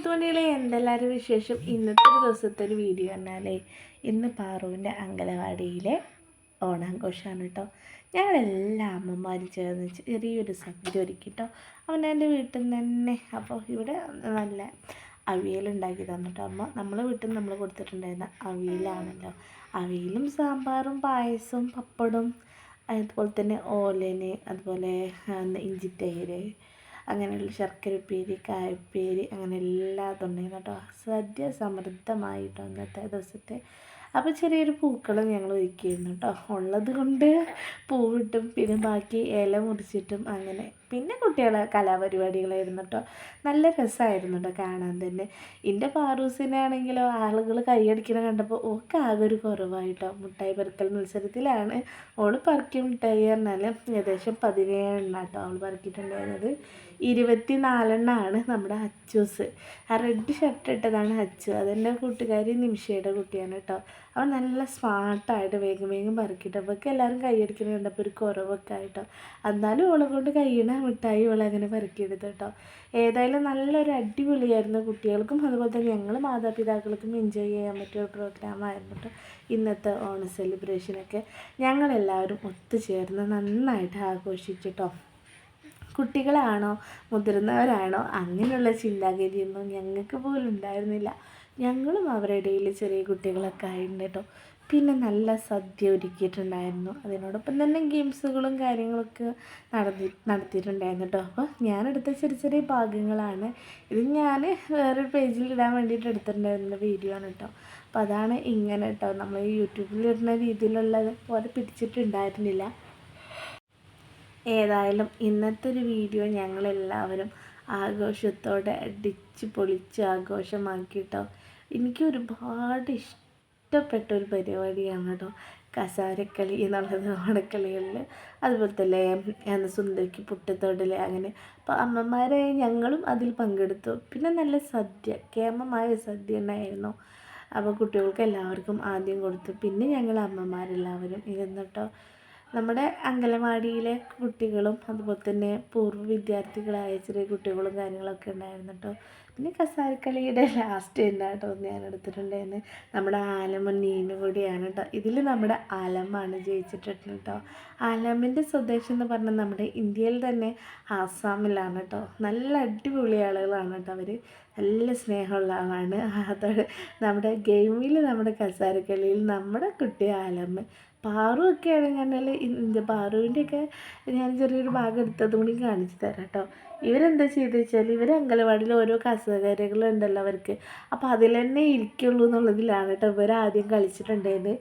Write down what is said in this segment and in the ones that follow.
മുത്തുമണികളെ എന്തെല്ലാവരും വിശേഷം? ഇന്നത്തെ ഒരു ദിവസത്തെ ഒരു വീഡിയോ പറഞ്ഞാലേ ഇന്ന് പാറുവിന്റെ അങ്കലവാടിയിലെ ഓണാഘോഷമാണ് കേട്ടോ. ഞങ്ങളെല്ലാ അമ്മമാരും ചേർന്ന് ചെറിയൊരു സദ്യ ഒരുക്കി കേട്ടോ. അവനെന്റെ വീട്ടിൽ നിന്ന് തന്നെ അപ്പോൾ ഇവിടെ നല്ല അവിയലുണ്ടാക്കി തന്നിട്ടോ അമ്മ. നമ്മളെ വീട്ടിൽ നിന്ന് നമ്മൾ കൊടുത്തിട്ടുണ്ടായിരുന്ന അവിയലാണല്ലോ. അവിയലും സാമ്പാറും പായസവും പപ്പടും അതുപോലെ തന്നെ ഓലന് അതുപോലെ ഇഞ്ചിത്തൈര് അങ്ങനെയുള്ള ശർക്കര ഉപ്പേരി കായപ്പേരി അങ്ങനെ എല്ലാം ഉണ്ടായിരുന്നു കേട്ടോ. സദ്യ സമൃദ്ധമായിട്ടോ അന്നത്തെ ദിവസത്തെ അപ്പോൾ ചെറിയൊരു പൂക്കളം ഞങ്ങൾ ഒരുക്കിയിരുന്നു കേട്ടോ ഉള്ളത് കൊണ്ട് പൂവിട്ടും പിന്നെ ബാക്കി ഇല മുറിച്ചിട്ടും അങ്ങനെ. പിന്നെ കുട്ടികളെ കലാപരിപാടികളായിരുന്നു കേട്ടോ നല്ല രസമായിരുന്നു കേട്ടോ കാണാൻ തന്നെ. എന്റെ പാറൂസിനാണെങ്കിലോ ആളുകൾ കൈയടിക്കുന്ന കണ്ടപ്പോൾ ഓക്ക് ആകെ ഒരു കുറവായിട്ടോ മുട്ടായി പെറുക്കൽ മത്സരത്തിലാണ്. ഓൾ പറക്കിയ മുട്ടായി പറഞ്ഞാൽ ഏകദേശം പതിനേഴെണ്ണ കേട്ടോ അവൾ പറക്കിയിട്ടുണ്ടായിരുന്നത് ഇരുപത്തി നാലെണ്ണമാണ് നമ്മുടെ അച്ചൂസ്. ആ റെഡ് ഷർട്ട് ഇട്ടതാണ് അച്ചു. അതെന്റെ കൂട്ടുകാരി നിമിഷയുടെ കുട്ടിയാണ് കേട്ടോ അവൻ നല്ല സ്മാർട്ടായിട്ട് വേഗം വേഗം പറക്കിയിട്ട് അവൾക്ക് എല്ലാവരും കൈയടിക്കുന്നത് കണ്ടപ്പോൾ ഒരു കുറവൊക്കെ ആയിട്ടോ. എന്നാലും ഓളെ കൊണ്ട് കഴിയണ മിഠായി ഓളെ അങ്ങനെ പറക്കിയെടുത്തു കേട്ടോ. ഏതായാലും നല്ലൊരു അടിപൊളിയായിരുന്നു കുട്ടികൾക്കും അതുപോലെ തന്നെ ഞങ്ങൾ മാതാപിതാക്കൾക്കും എൻജോയ് ചെയ്യാൻ പറ്റിയ ഒരു പ്രോഗ്രാമായിരുന്നു കേട്ടോ ഇന്നത്തെ ഓണ സെലിബ്രേഷനൊക്കെ ഞങ്ങളെല്ലാവരും ഒത്തുചേർന്ന് നന്നായിട്ട് ആഘോഷിച്ചിട്ടോ കുട്ടികളാണോ മുതിർന്നവരാണോ അങ്ങനെയുള്ള ചിന്താഗതിയൊന്നും ഞങ്ങൾക്ക് പോലും ഉണ്ടായിരുന്നില്ല. ഞങ്ങളും അവരുടെ ഇടയിൽ ചെറിയ കുട്ടികളൊക്കെ ആയിരുന്നു കേട്ടോ പിന്നെ നല്ല സദ്യ ഒരുക്കിയിട്ടുണ്ടായിരുന്നു. അതിനോടൊപ്പം തന്നെ ഗെയിംസുകളും കാര്യങ്ങളൊക്കെ നടത്തി നടത്തിയിട്ടുണ്ടായിരുന്നു കേട്ടോ അപ്പോൾ ഞാനെടുത്ത ചെറിയ ചെറിയ ഭാഗങ്ങളാണ്. ഇത് ഞാൻ വേറൊരു പേജിൽ ഇടാൻ വേണ്ടിയിട്ട് എടുത്തിട്ടുണ്ടായിരുന്ന വീഡിയോ ആണ് കേട്ടോ അപ്പോൾ അതാണ് ഇങ്ങനെ കേട്ടോ നമ്മൾ യൂട്യൂബിൽ ഇടുന്ന രീതിയിലുള്ളത് പോലെ പിടിച്ചിട്ടുണ്ടായിരുന്നില്ല. ഏതായാലും ഇന്നത്തെ ഒരു വീഡിയോ ഞങ്ങളെല്ലാവരും ആഘോഷത്തോടെ അടിച്ച് പൊളിച്ച് ആഘോഷമാക്കി ആഘോഷമാക്കിയിട്ടോ എനിക്ക് ഒരുപാട് ഇഷ്ടപ്പെട്ട ഒരു പരിപാടിയാണ് കേട്ടോ കസാരക്കളി എന്നുള്ളത് ഓണക്കളികളിൽ. അതുപോലെ തന്നെ എന്താ സുന്ദരിക്ക് പുട്ടത്തോടൽ അങ്ങനെ അപ്പോൾ അമ്മമാരെ ഞങ്ങളും അതിൽ പങ്കെടുത്തു. പിന്നെ നല്ല സദ്യ കേമമായ സദ്യ ഉണ്ടായിരുന്നു. അപ്പോൾ കുട്ടികൾക്ക് എല്ലാവർക്കും ആദ്യം കൊടുത്തു. പിന്നെ ഞങ്ങൾ അമ്മമാരെല്ലാവരും ഇരുന്നിട്ടോ നമ്മുടെ അങ്കലവാടിയിലെ കുട്ടികളും അതുപോലെ തന്നെ പൂർവ വിദ്യാർത്ഥികളായ ചെറിയ കുട്ടികളും കാര്യങ്ങളൊക്കെ ഉണ്ടായിരുന്നു കേട്ടോ. പിന്നെ കസാരക്കളിയുടെ ലാസ്റ്റ് എന്നാട്ടോ ഞാൻ എടുത്തിട്ടുണ്ടായിരുന്നു നമ്മുടെ ആലമ നീനും കൂടിയാണ് കേട്ടോ ഇതിൽ നമ്മുടെ ആലമാണ് ജയിച്ചിട്ടുണ്ട് കേട്ടോ ആലമിന്റെ സ്വദേശം എന്ന് പറഞ്ഞാൽ നമ്മുടെ ഇന്ത്യയിൽ തന്നെ ആസാമിലാണ് കേട്ടോ നല്ല അടിപൊളി ആളുകളാണ് കേട്ടോ അവർ നല്ല സ്നേഹമുള്ള ആളാണ്. അതോടെ നമ്മുടെ ഗെയിമിൽ നമ്മുടെ കസാരക്കളിയിൽ നമ്മുടെ കുട്ടി ആലമ്മ പാറു ഒക്കെ ആണെങ്കിൽ ഇത് പാറുവിന്റെയൊക്കെ ഞാൻ ചെറിയൊരു ഭാഗം എടുത്തതും കൂടി കാണിച്ചു തരാം കേട്ടോ ഇവരെന്താ ചെയ്തു വെച്ചാൽ ഇവർ അങ്കലവാടിയിൽ ഓരോ കസേരകളുണ്ടല്ലോ അവർക്ക്. അപ്പോൾ അതിൽ തന്നെ ഇരിക്കുള്ളൂ എന്നുള്ളതിലാണ് കേട്ടോ ഇവർ ആദ്യം കളിച്ചിട്ടുണ്ടായത്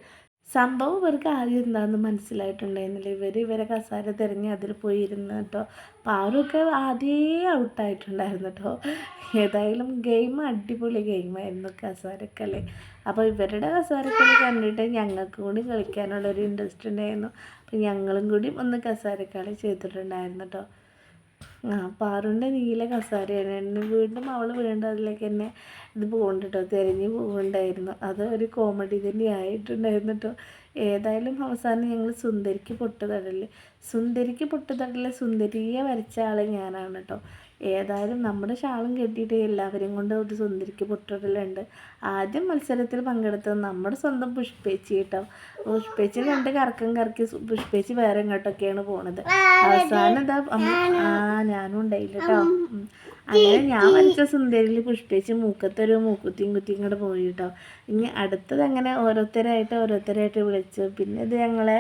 സംഭവം ഇവർക്ക് ആദ്യം എന്താണെന്ന് മനസ്സിലായിട്ടുണ്ടായിരുന്നില്ല. ഇവർ ഇവരെ കസാര തിരഞ്ഞ് അതിൽ പോയി ഇരുന്ന് കേട്ടോ പാറൊക്കെ ആദ്യമേ ഔട്ടായിട്ടുണ്ടായിരുന്നു കേട്ടോ ഏതായാലും ഗെയിം അടിപൊളി ഗെയിമായിരുന്നു കസാരക്കളി അപ്പോൾ ഇവരുടെ കസേരക്കളി കണ്ടിട്ട് ഞങ്ങൾക്ക് കൂടി കളിക്കാനുള്ളൊരു ഇൻട്രസ്റ്റ് ഉണ്ടായിരുന്നു. അപ്പോൾ ഞങ്ങളും കൂടി ഒന്ന് കസേരക്കളി ചെയ്തിട്ടുണ്ടായിരുന്നു കേട്ടോ ആ പാറുന്റെ നീല കസാരയാണ് വീണ്ടും അവൾ വീണ്ടും അതിലേക്ക് തന്നെ ഇത് പോകുന്നുണ്ട് കേട്ടോ തിരഞ്ഞ് പോകുന്നുണ്ടായിരുന്നു അത് ഒരു കോമഡി തന്നെ ആയിട്ടുണ്ടായിരുന്നു കേട്ടോ ഏതായാലും അവസാനം ഞങ്ങൾ സുന്ദരിക്ക് പൊട്ടുതടൽ. സുന്ദരിക്ക് പൊട്ടുതടൽ സുന്ദരിയെ വരച്ച ആൾ ഞാനാണ് കേട്ടോ ഏതായാലും നമ്മുടെ ഷാളും കെട്ടിയിട്ട് എല്ലാവരെയും കൊണ്ട് ഒരു സുന്ദരിക്ക് പൊട്ടിടലുണ്ട് ആദ്യം മത്സരത്തിൽ പങ്കെടുത്തത് നമ്മുടെ സ്വന്തം പുഷ്പേച്ചി കേട്ടോ. പുഷ്പേച്ചി രണ്ട് കറക്കം കറക്കി പുഷ്പേച്ചി വേറെ ഇങ്ങോട്ടൊക്കെയാണ് പോണത്. അവസാനം എന്താ ആ ഞാനും ഉണ്ടായില്ല കേട്ടോ. അങ്ങനെ ഞാൻ വരച്ച സുന്ദരിയിൽ പുഷ്പേച്ചി മൂക്കത്തൊരു മൂക്കുത്തിയും കുത്തിയും ഇങ്ങോട്ട് പോയി കേട്ടോ. ഇനി അടുത്തത് അങ്ങനെ ഓരോരുത്തരായിട്ട് ഓരോരുത്തരായിട്ട് വിളിച്ചു. പിന്നെ ഇത് ഞങ്ങളെ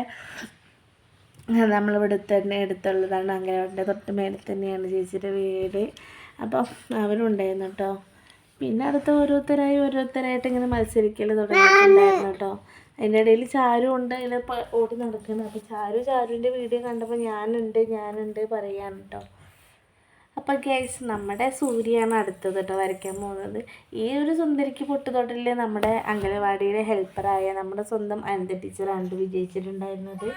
നമ്മളിവിടെ തന്നെ എടുത്തുള്ളതാണ്. അംഗനവാടിന്റെ തൊട്ട് മേലെ തന്നെയാണ് ചേച്ചിയുടെ വീട്. അപ്പോൾ അവരും ഉണ്ടായിരുന്നു കേട്ടോ. പിന്നെ അടുത്ത ഓരോരുത്തരായി ഓരോരുത്തരായിട്ട് ഇങ്ങനെ മത്സരിക്കൽ തുടങ്ങിയിട്ടുണ്ടായിരുന്നു കേട്ടോ. അതിന്റെ ഇടയിൽ ചാരു ഉണ്ട്. അതിൽ ഓടി നടക്കുന്നത് അപ്പോൾ ചാരു ചാരുവിന്റെ വീഡിയോ കണ്ടപ്പോൾ ഞാനുണ്ട് ഞാനുണ്ട് പറയാൻ കേട്ടോ. അപ്പോൾ ഗൈസ് നമ്മുടെ സൂര്യയാണ് അടുത്തത് കേട്ടോ വരയ്ക്കാൻ പോകുന്നത്. ഈ ഒരു സുന്ദരിക്ക് പൊട്ടുതൊട്ടിൽ നമ്മുടെ അംഗനവാടിയിലെ ഹെൽപ്പറായ നമ്മുടെ സ്വന്തം അനന്ത ടീച്ചറാണ് വിജയിച്ചിട്ടുണ്ടായിരുന്നത്.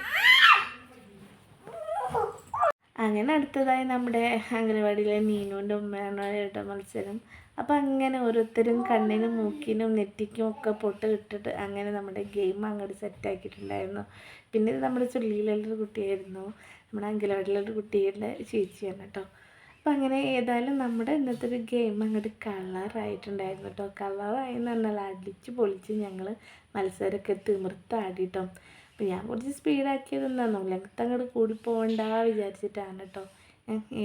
അങ്ങനെ അടുത്തതായി നമ്മുടെ അംഗനവാടിയിലെ മീനുവിന്റെ ഉമ്മയാണ് കേട്ടോ മത്സരം. അപ്പോൾ അങ്ങനെ ഓരോരുത്തരും കണ്ണിനും മൂക്കിനും നെറ്റിക്കും ഒക്കെ പൊട്ട് ഇട്ടിട്ട് അങ്ങനെ നമ്മുടെ ഗെയിം അങ്ങോട്ട് സെറ്റാക്കിയിട്ടുണ്ടായിരുന്നു പിന്നെ ഇത് നമ്മുടെ ചുള്ളിയിലുള്ളൊരു കുട്ടിയായിരുന്നു. നമ്മുടെ അങ്കലവാടിയിലൊരു കുട്ടിയുടെ ചേച്ചിയാണ് കേട്ടോ. അപ്പം അങ്ങനെ ഏതായാലും നമ്മുടെ ഇന്നത്തെ ഒരു ഗെയിം അങ്ങോട്ട് കളറായിട്ടുണ്ടായിരുന്നു കേട്ടോ. കളറായി എന്ന് പറഞ്ഞാൽ അടിച്ച് പൊളിച്ച് ഞങ്ങൾ മത്സരമൊക്കെ തിമിർത്താടിട്ടോ അപ്പം ഞാൻ കുറച്ച് സ്പീഡാക്കിയത് എന്താണെന്നോ ലെങ്ത് അങ്ങോട്ട് കൂടി പോകണ്ട വിചാരിച്ചിട്ടാണ് കേട്ടോ.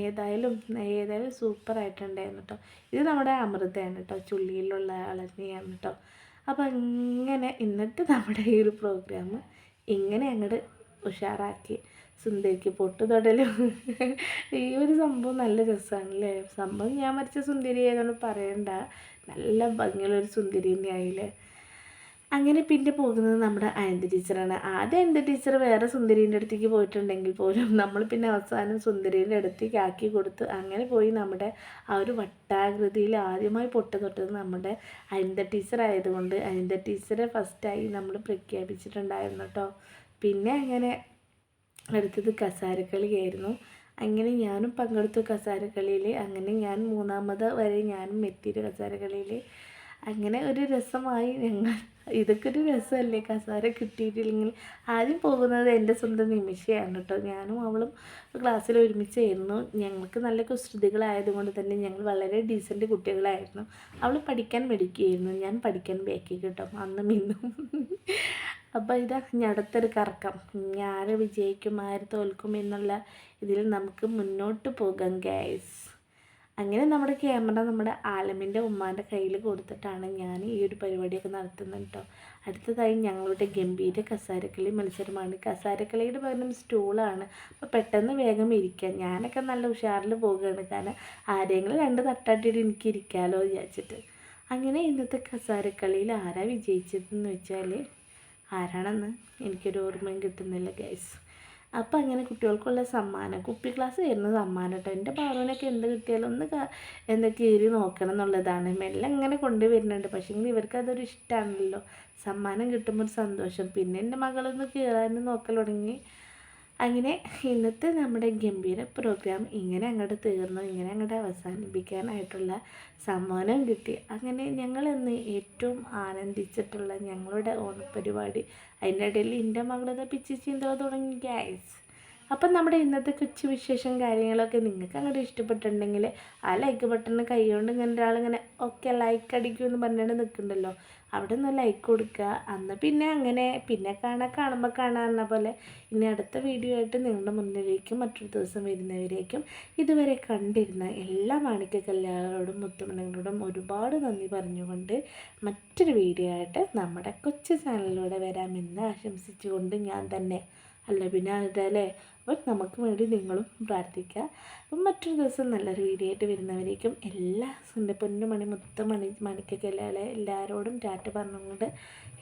ഏതായാലും ഏതായാലും സൂപ്പറായിട്ടുണ്ടായിരുന്നു കേട്ടോ. ഇത് നമ്മുടെ അമൃതയാണ് കേട്ടോ ചുള്ളിയിലുള്ള ആൾ തന്നെയാണ് കേട്ടോ. അപ്പം ഇങ്ങനെ ഇന്നത്തെ നമ്മുടെ ഈ ഒരു പ്രോഗ്രാം ഇങ്ങനെ അങ്ങോട്ട് ഉഷാറാക്കി സുന്ദരിക്ക് പൊട്ട് തൊടലും. ഈ ഒരു സംഭവം നല്ല രസമാണ് അല്ലേ സംഭവം ഞാൻ മരിച്ച സുന്ദരി ആയതുകൊണ്ട് പറയണ്ട. നല്ല ഭംഗിയുള്ളൊരു സുന്ദരി തന്നെയായില്ലേ? അങ്ങനെ പിന്നെ പോകുന്നത് നമ്മുടെ അയന്ത ടീച്ചറാണ്. ആദ്യം അയന്ത ടീച്ചർ വേറെ സുന്ദരീന്റെ അടുത്തേക്ക് പോയിട്ടുണ്ടെങ്കിൽ പോലും നമ്മൾ പിന്നെ അവസാനം സുന്ദരീന്റെ അടുത്തേക്ക് ആക്കി കൊടുത്ത് അങ്ങനെ പോയി നമ്മുടെ ആ ഒരു വട്ടാകൃതിയിൽ ആദ്യമായി പൊട്ട് തൊട്ടത് നമ്മുടെ അയന്ത ടീച്ചർ ആയതുകൊണ്ട് അയന്ത ടീച്ചറെ ഫസ്റ്റായി നമ്മൾ പ്രഖ്യാപിച്ചിട്ടുണ്ടായിരുന്നു കേട്ടോ. പിന്നെ അങ്ങനെ അടുത്തത് കസാരക്കളിയായിരുന്നു. അങ്ങനെ ഞാനും പങ്കെടുത്തു കസാരക്കളിയിൽ. അങ്ങനെ ഞാൻ മൂന്നാമത് വരെ ഞാനും എത്തിയിട്ട് കസാരക്കളിയിൽ അങ്ങനെ ഒരു രസമായി ഞങ്ങൾ. ഇതൊക്കെ ഒരു രസമല്ലേ? കസാര കിട്ടിയിട്ടില്ലെങ്കിൽ ആദ്യം പോകുന്നത് എന്റെ സ്വന്തം നിമിഷയാണ് കേട്ടോ. ഞാനും അവളും ക്ലാസ്സിൽ ഒരുമിച്ചായിരുന്നു. ഞങ്ങൾക്ക് നല്ല കുസൃതികളായതുകൊണ്ട് തന്നെ ഞങ്ങൾ വളരെ ഡീസന്റ് കുട്ടികളായിരുന്നു. അവൾ പഠിക്കാൻ മെടിക്കുകയായിരുന്നു ഞാൻ പഠിക്കാൻ ബാക്കി കേട്ടോ. അന്നും ഇന്നും. അപ്പോൾ ഇതാ ഞടത്തൊരു കറക്കം. ആര് വിജയിക്കും ആര് തോൽക്കും എന്നുള്ള ഇതിൽ നമുക്ക് മുന്നോട്ട് പോകാം ഗൈസ് അങ്ങനെ നമ്മുടെ ക്യാമറ നമ്മുടെ ആലമിന്റെ ഉമ്മാന്റെ കയ്യിൽ കൊടുത്തിട്ടാണ് ഞാൻ ഈ ഒരു പരിപാടിയൊക്കെ നടത്തുന്നത് കേട്ടോ. അടുത്തതായി ഞങ്ങളുടെ ഗംഭീര കസാരക്കളി മത്സരമാണ്. കസാരക്കളിയുടെ പകരം സ്റ്റൂളാണ്. അപ്പോൾ പെട്ടെന്ന് വേഗം ഇരിക്കാം. ഞാനൊക്കെ നല്ല ഉഷാറിൽ പോവുകയാണ്. കാരണം ആരെങ്കിലും രണ്ട് തട്ടാട്ടിയിട്ട് എനിക്ക് ഇരിക്കാമല്ലോ വിചാരിച്ചിട്ട്. അങ്ങനെ ഇന്നത്തെ കസാരക്കളിയിൽ ആരാ വിജയിച്ചതെന്ന് വെച്ചാൽ ആരാണെന്ന് എനിക്കൊരു ഓർമ്മയും കിട്ടുന്നില്ല ഗൈസ് അപ്പോൾ അങ്ങനെ കുട്ടികൾക്കുള്ള സമ്മാനം. കുപ്പി ക്ലാസ് വരുന്ന സമ്മാനം കേട്ടോ എന്റെ പാറുവിനൊക്കെ എന്ത് കിട്ടിയാലും ഒന്ന് എന്താ കീറി നോക്കണം എന്നുള്ളതാണ്. മെല്ലെ ഇങ്ങനെ കൊണ്ടുവരുന്നുണ്ട്. പക്ഷേ ഇവർക്ക് അതൊരു ഇഷ്ടമാണല്ലോ സമ്മാനം കിട്ടുമ്പോൾ ഒരു സന്തോഷം. പിന്നെ എന്റെ മകളൊന്ന് കീറാനും നോക്കൽ തുടങ്ങി. അങ്ങനെ ഇന്നത്തെ നമ്മുടെ ഗംഭീര പ്രോഗ്രാം ഇങ്ങനെ അങ്ങോട്ട് തീർന്നു. ഇങ്ങനെ അങ്ങോട്ട് അവസാനിപ്പിക്കാനായിട്ടുള്ള സമ്മാനം കിട്ടി. അങ്ങനെ ഞങ്ങളിന്ന് ഏറ്റവും ആനന്ദിച്ചിട്ടുള്ള ഞങ്ങളുടെ ഓണപ്പരിപാടി അതിന്റെ ഇടയിൽ എന്റെ പിച്ചി ചീന്തോ തുടങ്ങി ഗ്യാസ് അപ്പം നമ്മുടെ ഇന്നത്തെ കൊച്ചു വിശേഷം കാര്യങ്ങളൊക്കെ നിങ്ങൾക്ക് അങ്ങോട്ട് ഇഷ്ടപ്പെട്ടിട്ടുണ്ടെങ്കിൽ ആ ലൈക്ക് ബട്ടൺ കൈകൊണ്ട് ഇങ്ങനെ ഒരാളിങ്ങനെ ഒക്കെ ലൈക്ക് അടിക്കുമെന്ന് പറഞ്ഞിട്ട് നിൽക്കുന്നുണ്ടല്ലോ അവിടെ നിന്ന് ലൈക്ക് കൊടുക്കുക. അന്ന് പിന്നെ അങ്ങനെ പിന്നെ കാണാൻ കാണുമ്പോൾ കാണാറുന്ന പോലെ ഇനി അടുത്ത വീഡിയോ ആയിട്ട് നിങ്ങളുടെ മുന്നിലേക്കും മറ്റൊരു ദിവസം വരുന്നവരേക്കും ഇതുവരെ കണ്ടിരുന്ന എല്ലാ മാണിക്ക കല്യാണങ്ങളോടും മുത്തുമണികളോടും ഒരുപാട് നന്ദി പറഞ്ഞുകൊണ്ട് മറ്റൊരു വീഡിയോ ആയിട്ട് നമ്മുടെ കൊച്ചു ചാനലിലൂടെ വരാമെന്ന് ആശംസിച്ചുകൊണ്ട് ഞാൻ തന്നെ അല്ല പിന്നെ അതല്ലേ അപ്പം നമുക്ക് വേണ്ടി നിങ്ങളും പ്രാർത്ഥിക്കുക. അപ്പം മറ്റൊരു ദിവസം നല്ലൊരു വീഡിയോ വരുന്നവരേക്കും എല്ലാ എന്റെ പൊന്നുമണി മുത്തമണി മണിക്കൊക്കെ എല്ലാവരോടും ടാറ്റ പറഞ്ഞുകൊണ്ട്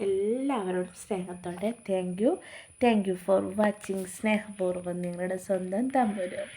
എല്ലാവരോടും സ്നേഹത്തോടെ thank you thank you for watching സ്നേഹപൂർവം നിങ്ങളുടെ സ്വന്തം തമ്പുരം